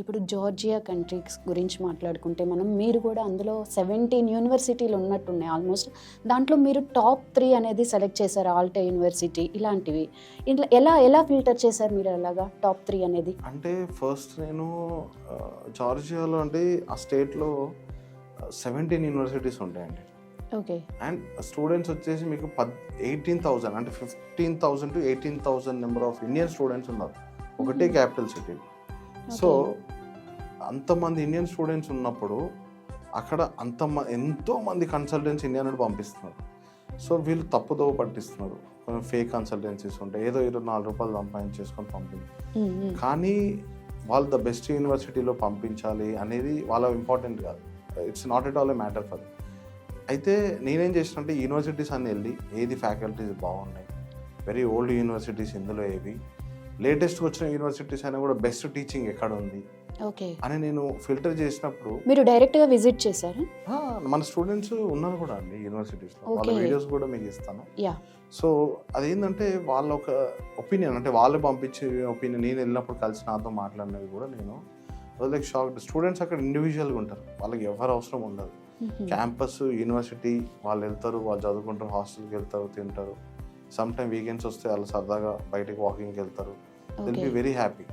ఇప్పుడు Georgia countries గురించి మాట్లాడుకుంటే మనం మీరు కూడా అందులో సెవెంటీన్ యూనివర్సిటీలు ఉన్నట్టున్నాయి ఆల్మోస్ట్ దాంట్లో మీరు టాప్ త్రీ అనేది సెలెక్ట్ చేశారు? ఆల్టా యూనివర్సిటీ ఇలాంటివి. ఇట్లా ఎలా ఎలా ఫిల్టర్ చేశారు మీరు అలాగా టాప్ త్రీ అనేది? అంటే ఫస్ట్ నేను జార్జియాలో అంటే ఆ స్టేట్లో సెవెంటీన్ యూనివర్సిటీస్ ఉంటాయండి. ఓకే అండ్ స్టూడెంట్స్ వచ్చేసి మీకు పద్ ఎయిటీన్ థౌజండ్ అంటే fifteen thousand to eighteen thousand number of Indian students ఉన్నారు. ఒకటే క్యాపిటల్ సిటీ సో అంతమంది ఇండియన్ స్టూడెంట్స్ ఉన్నప్పుడు అక్కడ అంత ఎంతో మంది కన్సల్టెంట్స్ ఇండియా నుండి పంపిస్తున్నారు. సో వీళ్ళు తప్పుదోవ పట్టిస్తున్నారు. ఫేక్ కన్సల్టెన్సీస్ ఉంటాయి. ఏదో ఏదో నాలుగు రూపాయలు సంపాదించేసుకొని పంపించి. కానీ వాళ్ళు ద బెస్ట్ యూనివర్సిటీలో పంపించాలి అనేది వాళ్ళ ఇంపార్టెంట్ కాదు. It's not at all a matter for అయితే నేనేం చేసినంటే యూనివర్సిటీస్ అన్ని వెళ్ళి ఏది ఫ్యాకల్టీస్ బాగున్నాయి. వెరీ ఓల్డ్ యూనివర్సిటీస్ ఇందులో ఏవి? లేటెస్ట్ వచ్చిన యూనివర్సిటీస్ అయినా కూడా బెస్ట్ టీచింగ్ ఎక్కడ ఉంది? ఓకే. అని నేను ఫిల్టర్ చేసినప్పుడు మీరు డైరెక్ట్గా విజిట్ చేశారు? మన స్టూడెంట్స్ ఉన్నారు కూడా అండి యూనివర్సిటీస్లో వాళ్ళ Okay. వీడియోస్ కూడా మీకు ఇస్తాను. యా సో అదేంటంటే వాళ్ళ ఒక ఒపీనియన్ అంటే వాళ్ళు పంపించే ఒపీనియన్ నేను వెళ్ళినప్పుడు కలిసి నాతో మాట్లాడినవి కూడా నేను లైక్ షాక్ స్టూడెంట్స్ అక్కడ ఇండివిజువల్గా ఉంటారు. వాళ్ళకి ఎవరు అవసరం ఉండదు. క్యాంపస్ యూనివర్సిటీ వాళ్ళు వెళ్తారు వాళ్ళు చదువుకుంటారు హాస్టల్కి వెళ్తారు తింటారు. సమ్ టైమ్ వీకెండ్స్ వస్తే వాళ్ళు సరదాగా బయటకు వాకింగ్కి వెళ్తారు. Dil be very happy